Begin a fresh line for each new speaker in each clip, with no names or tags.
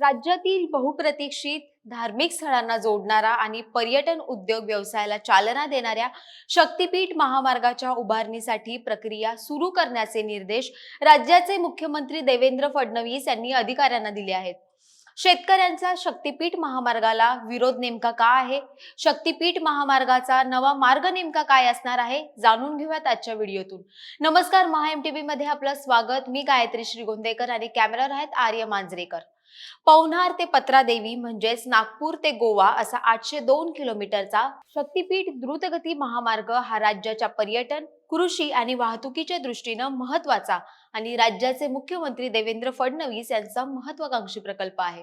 राज्यातील बहुप्रतीक्षित धार्मिक स्थळांना जोडणारा आणि पर्यटन उद्योग व्यवसायाला चालना देणाऱ्या शक्तीपीठ महामार्गाच्या उभारणीसाठी प्रक्रिया सुरू करण्याचे निर्देश राज्याचे मुख्यमंत्री देवेंद्र फडणवीस यांनी अधिकाऱ्यांना दिले आहेत. शेतकऱ्यांचा शक्तीपीठ महामार्गाला विरोध नेमका का आहे? शक्तीपीठ महामार्गाचा नवा मार्ग नेमका काय असणार आहे? जाणून घेऊयात आजच्या व्हिडिओतून. नमस्कार महा एम टी मध्ये आपलं स्वागत. मी गायत्री श्रीगोंदेकर आणि कॅमेरावर आहेत आर्य मांजरेकर. पवनार ते पत्रादेवी म्हणजेच नागपूर ते गोवा असा आठशे दोन किलोमीटरचा शक्तीपीठ द्रुतगती महामार्ग हा राज्याच्या पर्यटन कृषी आणि वाहतुकीच्या दृष्टीनं महत्त्वाचा आणि राज्याचे मुख्यमंत्री देवेंद्र फडणवीस यांचा महत्वाकांक्षी प्रकल्प आहे.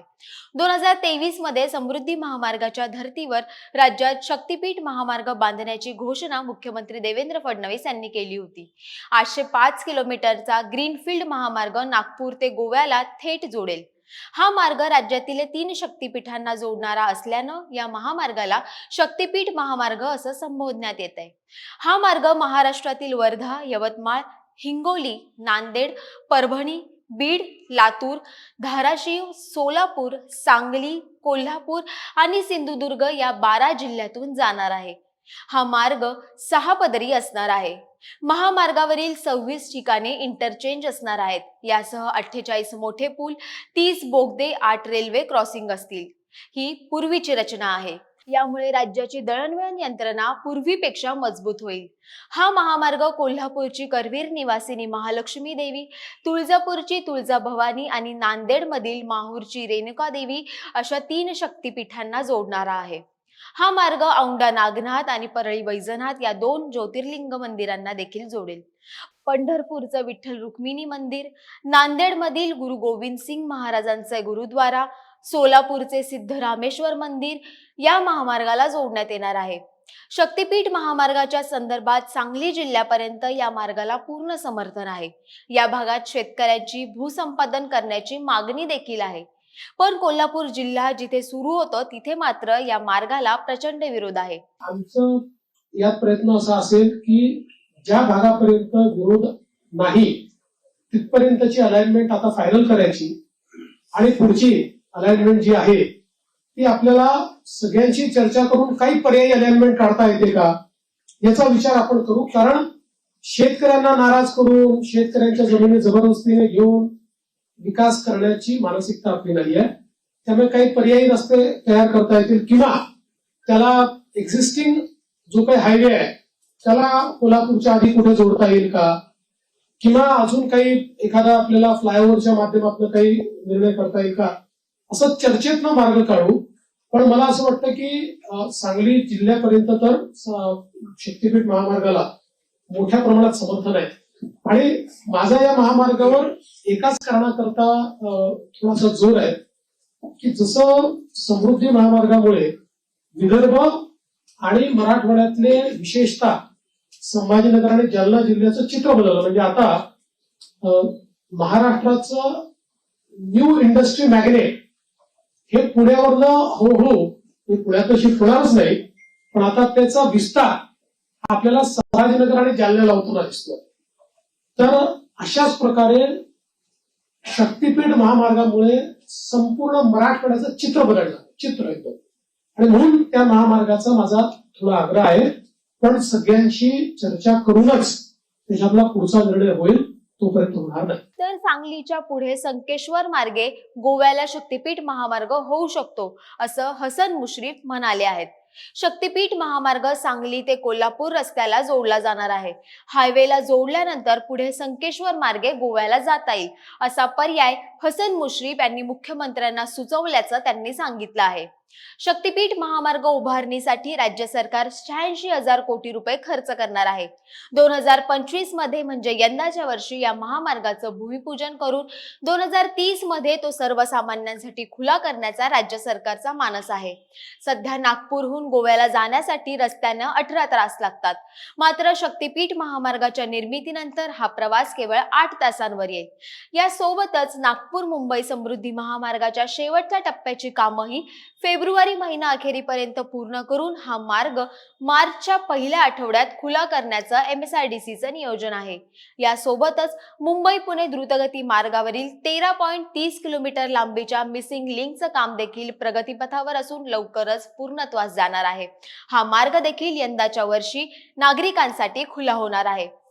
दोन हजार तेवीसमध्ये समृद्धी महामार्गाच्या धर्तीवर राज्यात शक्तीपीठ महामार्ग बांधण्याची घोषणा मुख्यमंत्री देवेंद्र फडणवीस यांनी केली होती. आठशे पाच किलोमीटरचा ग्रीनफील्ड महामार्ग नागपूर ते गोव्याला थेट जोडेल. हा मार्ग राज्यातील तीन शक्तीपीठांना जोडणारा असल्यानं या महामार्गाला शक्तीपीठ महामार्ग असं संबोधण्यात येत आहे हा मार्ग महाराष्ट्रातील वर्धा यवतमाळ हिंगोली नांदेड परभणी बीड लातूर धाराशिव सोलापूर सांगली कोल्हापूर आणि सिंधुदुर्ग या बारा जिल्ह्यातून जाणार आहे. हा मार्ग सहा पदरी असणार आहे. महामार्गावरील सव्वीस ठिकाणे इंटरचेंज असणार आहेत. यासह अठ्ठेचाळीस मोठे पूल तीस बोगदे आठ रेल्वे क्रॉसिंग असतील. ही पूर्वीची रचना आहे. यामुळे राज्याची दळणवळण यंत्रणा पूर्वीपेक्षा मजबूत होईल. हा महामार्ग कोल्हापूरची करवीर निवासिनी महालक्ष्मी देवी तुळजापूरची तुळजाभवानी आणि नांदेडमधील माहूरची रेणुका देवी अशा तीन शक्तीपीठांना जोडणारा आहे. हा मार्ग औंढा नागनाथ आणि परळी वैजनाथ या दोन ज्योतिर्लिंग मंदिरांना देखील जोडेल. पंढरपूरचं विठ्ठल रुक्मिणी मंदिर नांदेडमधील गुरु गोविंद सिंग महाराजांचे गुरुद्वारा सोलापूरचे सिद्धरामेश्वर मंदिर या महामार्गाला जोडण्यात येणार आहे. शक्तीपीठ महामार्गाच्या संदर्भात सांगली जिल्ह्यापर्यंत या मार्गाला पूर्ण समर्थन आहे. या भागात शेतकऱ्यांची भूसंपादन करण्याची मागणी देखील आहे. पण कोल्हापूर जिल्हा जिथे सुरू होतं तिथे मात्र या मार्गाला प्रचंड विरोध आहे.
आमचं यात प्रयत्न असा असेल की ज्या भागापर्यंत विरोध नाही तिथपर्यंतची अलाइनमेंट आता फायनल करायची आणि पुढची अलाइनमेंट जी आहे ती आपल्याला सगळ्यांशी चर्चा करून काही पर्यायी अलाइनमेंट काढता येते का याचा विचार आपण करू. कारण शेतकऱ्यांना नाराज करून शेतकऱ्यांच्या जमिनी जबरदस्तीने घेऊन विकास करण्याची मानसिकता आपली नाही आहे त्यामुळे काही पर्यायी रस्ते तयार करता येतील किंवा त्याला एक्झिस्टिंग जो काही हायवे आहे त्याला कोल्हापूरच्या आधी कुठे जोडता येईल का? किंवा अजून काही एखादा आपल्याला फ्लायओव्हरच्या माध्यमातून काही निर्णय करता येईल का? असं चर्चेतनं मार्ग काढू. पण मला असं वाटतं की सांगली जिल्ह्यापर्यंत तर शक्तीपीठ महामार्गाला मोठ्या प्रमाणात समर्थन आहे. आणि माझा या महामार्गावर एकाच कारणाकरता अं, थोडासा जोर आहे की जसं समृद्धी महामार्गामुळे विदर्भ आणि मराठवाड्यातले विशेषतः संभाजीनगर आणि जालना जिल्ह्याचं चित्र बदललं. म्हणजे आता अं, महाराष्ट्राचं न्यू इंडस्ट्री मॅग्नेट हे पुण्यावरनं हळूहळू म्हणजे हे पुण्यात शिफ्ट होणारच नाही पण आता त्याचा विस्तार आपल्याला संभाजीनगर आणि जालन्याला होताना दिसतो तर अशाच प्रकारे शक्तीपीठ महामार्गामुळे संपूर्ण मराठवाड्याचं चित्र बदललं चित्र एकदम आणि म्हणून त्या महामार्गाचा माझा थोडा आग्रह आहे. पण सगळ्यांशी चर्चा करूनच त्याच्यातला पुढचा निर्णय होईल तोपर्यंत होणार नाही.
तर सांगलीच्या पुढे संकेश्वर मार्गे गोव्याला शक्तीपीठ महामार्ग होऊ शकतो असं हसन मुश्रीफ म्हणाले आहेत. शक्तीपीठ महामार्ग सांगली ते कोल्हापूर रस्त्याला जोडला जाणार आहे. हायवेला जोडल्यानंतर पुढे संकेश्वर मार्गे गोव्याला जाता येईल असा पर्याय हसन मुश्रीफ यांनी मुख्यमंत्र्यांना सुचवल्याचं त्यांनी सांगितलं आहे. शक्तीपीठ महामार्ग उभारणीसाठी राज्य सरकार शहाऐंशी हजार कोटी रुपये खर्च करणार आहे. दोन हजार पंचवीसमध्ये म्हणजे यंदाच्या वर्षी या महामार्गाचं भूमिपूजन करून दोन हजार तीसमध्ये तो सर्वसामान्यांसाठी खुला करण्याचा राज्य सरकारचा मानस आहे. सध्या नागपूरहून गोव्याला जाण्यासाठी रस्त्यानं अठरा तास लागतात. मात्र शक्तीपीठ महामार्गाच्या निर्मितीनंतर हा प्रवास केवळ आठ तासांवर येईल. यासोबतच नागपूर मुंबई समृद्धी महामार्गाच्या शेवटच्या टप्प्याची कामंही फेब्रुवारी फेब्रुवारी महिना अखेरीपर्यंत पूर्ण करून हा मार्ग मार्चच्या पहिल्या आठवड्यात खुला करण्याचं एम एस डी नियोजन आहे. यासोबतच मुंबई पुणे द्रुतगती मार्गावरील तेरा पॉईंट तीस किलोमीटर लांबीच्या मिसिंग लिंकचं काम देखील प्रगतीपथावर असून लवकरच पूर्णत्वास जाणार आहे. हा मार्ग देखील यंदाच्या वर्षी नागरिकांसाठी खुला होणार आहे.